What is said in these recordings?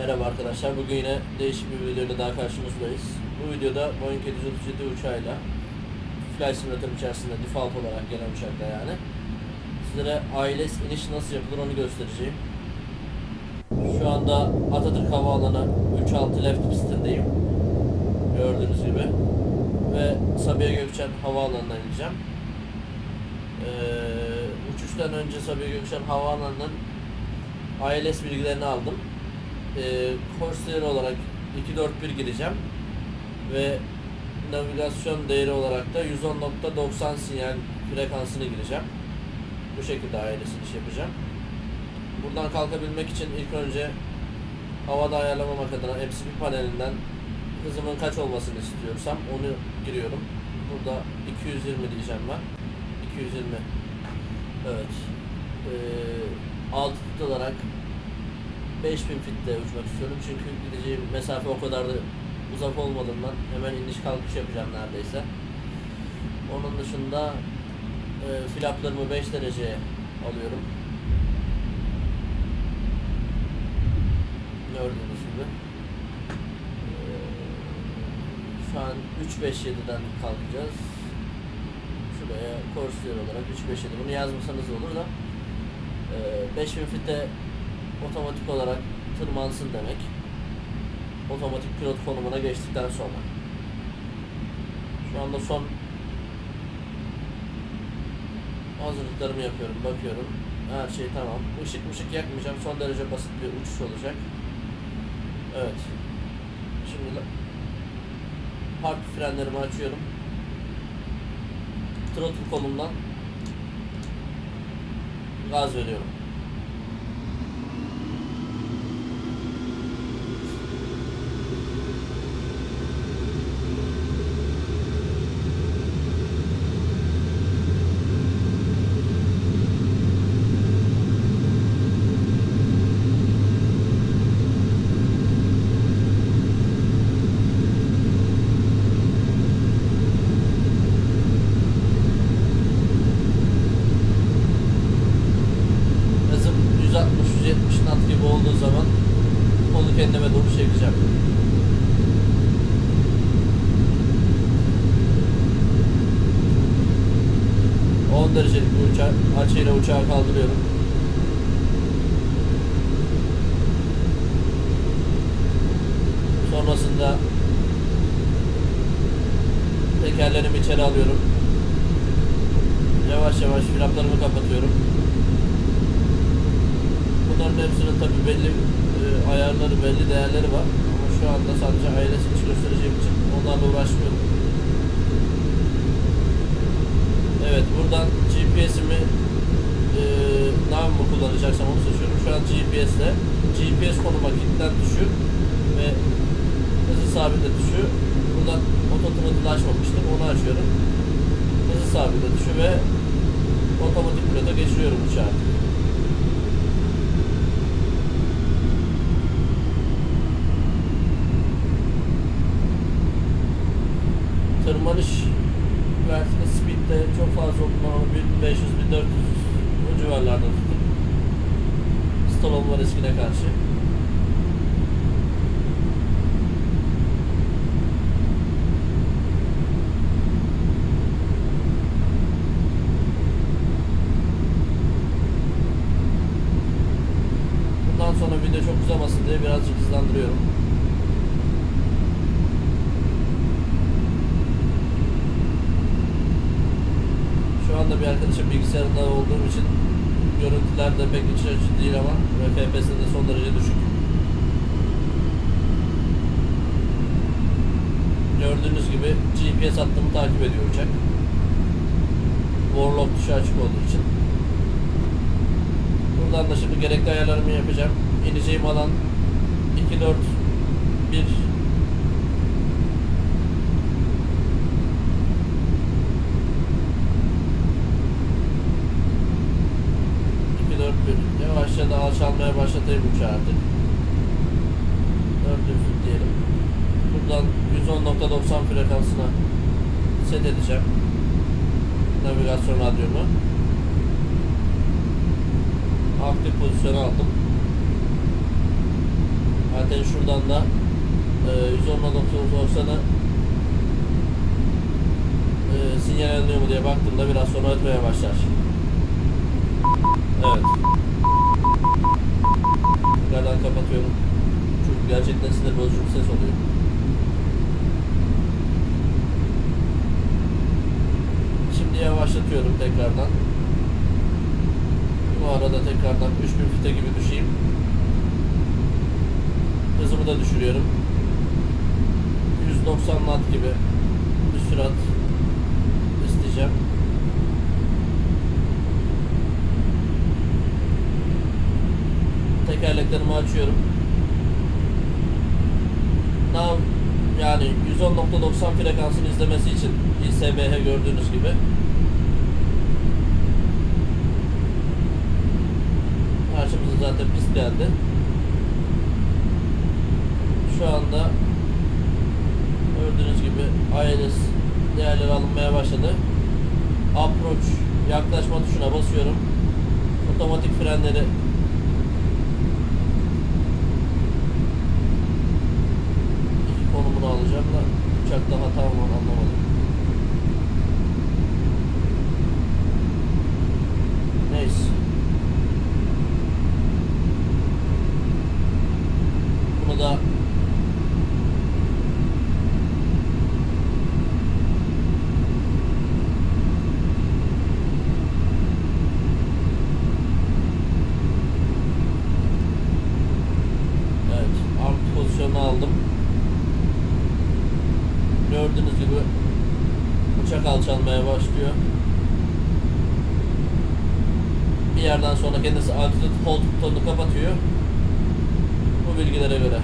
Merhaba arkadaşlar. Bugün yine değişik bir videoyla daha karşınızdayız. Bu videoda Boeing 737 uçağıyla Flight Simulator içerisinde default olarak gelen uçakla yani sizlere ILS iniş nasıl yapılır onu göstereceğim. Şu anda Atatürk Havaalanı 36 left pistindeyim. Gördüğünüz gibi. Ve Sabiha Gökçen Havaalanı'na ineceğim. Ee, uçuştan önce Sabiha Gökçen Havaalanı'nın ILS bilgilerini aldım. Ee, Corsair olarak 241 gireceğim. Ve navigasyon değeri olarak da 110.90 sinyal frekansını gireceğim. Bu şekilde ILS iniş yapacağım. Buradan kalkabilmek için ilk önce havada ayarlamamak adına MCP panelinden hızımın kaç olmasını istiyorsam onu giriyorum. Burada 220 diyeceğim ben. 220. Evet. Ee, alt olarak 5000 fitte uçmak istiyorum çünkü gideceğim mesafe o kadar da uzak olmadığından hemen iniş kalkış yapacağım neredeyse. Onun dışında e, flaplarımı 5 dereceye alıyorum. Gördüğünüz gibi. E, şu an 357'den kalkacağız. Şuraya Corsair olarak 357 bunu yazmasanız olur da e, 5000 fitte otomatik olarak tırmansın demek. Otomatik pilot konumuna geçtikten sonra. Şu anda son hazırlıklarımı yapıyorum, bakıyorum. Her şey tamam. Işık mışık yakmayacağım. Son derece basit bir uçuş olacak. Evet. Şimdi park frenlerimi açıyorum. Throttle kolumdan gaz veriyorum. Hızım 160-170 knot gibi olduğu zaman kolu kendime doğru çekeceğim. ...10 derecelik bir uçak, açıyla uçağı kaldırıyorum. Sonrasında... ...tekerlerimi içeri alıyorum. Yavaş yavaş flaplarımı kapatıyorum. Bunların hepsinin tabi belli e, ayarları, belli değerleri var. Ama şu anda sadece ailesini göstereceğim için onlarla uğraşmıyorum. Evet, buradan GPS'imi e, nav mı kullanacaksam onu seçiyorum. Şu an GPS ile GPS konuma kilitten tuşu ve hızı sabitle tuşu. Buradan otomatik açmamıştım, onu açıyorum. Hızı sabitle tuşu ve otomatik pilota geçiriyorum uçağı. tırmanış vertical speed'de çok fazla onu 1500-1400 o civarlarda tuttum. Stall olma riskine karşı. Bundan sonra video çok uzamasın diye birazcık hızlandırıyorum. Şu anda bir arkadaşım bilgisayarında olduğum için görüntüler de pek iç açıcı değil ama FPS de son derece düşük. Gördüğünüz gibi GPS hattımı takip ediyor uçak. Warlock tuşu açık olduğu için. Buradan da şimdi gerekli ayarlarımı yapacağım. İneceğim alan 2 4 1 2 4 1 Yavaşça da başlatayım uçağı artık. 4 fit diyelim. Buradan 110.90 frekansına set edeceğim. Navigasyon radyomu. Aktif pozisyona aldım. Zaten şuradan da e, 110.90'ı e, sinyal alınıyor mu diye baktığımda biraz sonra ötmeye başlar. Evet. Tekrardan kapatıyorum. Çünkü gerçekten sinir bozucu bir ses oluyor. Şimdi yavaşlatıyorum tekrardan. Bu arada tekrardan 3000 fite gibi düşeyim. Hızımı da düşürüyorum. 190 knot gibi bir sürat isteyeceğim. Tekerleklerimi açıyorum. Now yani 110.90 frekansını izlemesi için ISBH gördüğünüz gibi karşımıza zaten pist geldi. Şu anda gördüğünüz gibi ILS değerleri alınmaya başladı. Approach yaklaşma tuşuna basıyorum. Otomatik frenleri konumunu alacağım da uçakta hata mı var anlamadım. Neyse. Bunu da Evet, ark pozisyonunu aldım. Gördüğünüz gibi uçak alçalmaya başlıyor. Bir yerden sonra kendisi altitude hold butonunu kapatıyor. Bu bilgilere göre.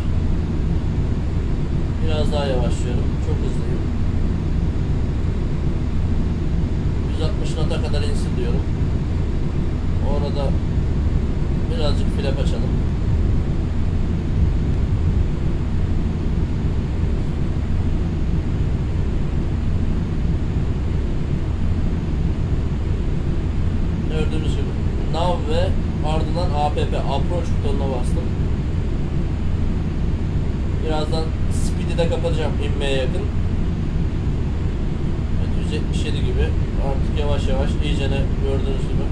Biraz daha yavaşlıyorum. Çok hızlıyım. 160 nota kadar insin diyorum. Orada birazcık flap açalım. Gördüğünüz gibi nav ve ardından APP approach butonuna bastım. Birazdan speed'i de kapatacağım inmeye yakın. Evet 177 gibi artık yavaş yavaş iyicene gördüğünüz gibi.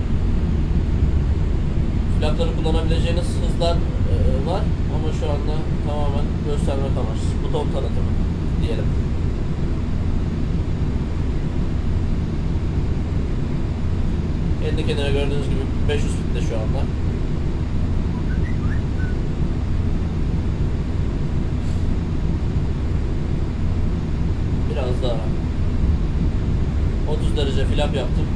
Flapları kullanabileceğiniz hızlar e, var ama şu anda tamamen göstermek amaçlı. Buton tanıtımı diyelim. Kendi kendine gördüğünüz gibi 500 fitte şu anda. Daha 30 derece flap yaptım.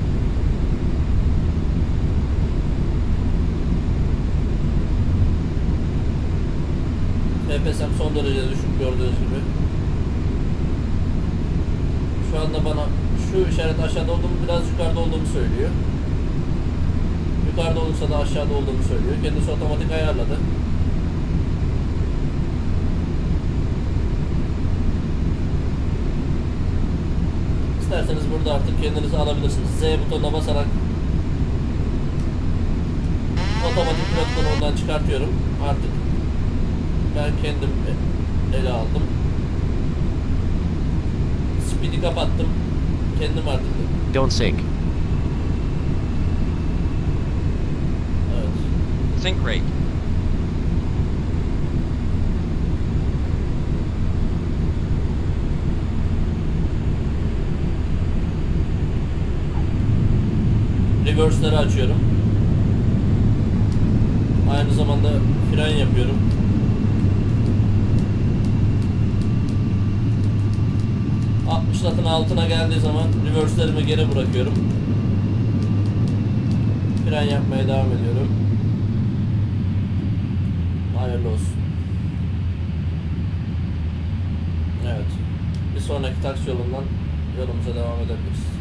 FPS'm son derece düşük gördüğünüz gibi. Şu anda bana şu işaret aşağıda olduğumu biraz yukarıda olduğumu söylüyor. Yukarıda olursa da aşağıda olduğumu söylüyor. Kendisi otomatik ayarladı. İsterseniz burada artık kendinizi alabilirsiniz. Z butonuna basarak otomatik pilotunu oradan çıkartıyorum. Artık ben kendim ele aldım. Speed'i kapattım. Kendim artık Don't sink. evet. Sync rate. Reverse'leri açıyorum. Aynı zamanda fren yapıyorum. ...60 latın altına geldiği zaman reverse'lerimi geri bırakıyorum. Fren yapmaya devam ediyorum. Hayırlı olsun. Evet. Bir sonraki taksi yolundan yolumuza devam edebiliriz.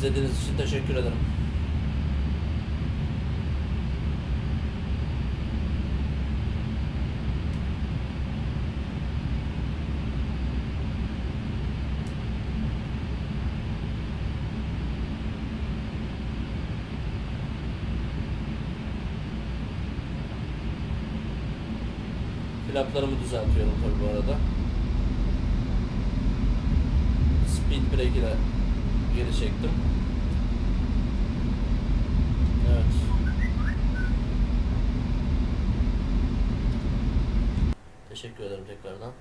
İzlediğiniz için teşekkür ederim. Flaplarımı düzeltiyorum tabi bu arada. Speed brake ile geri çektim. Evet. Teşekkür ederim tekrardan.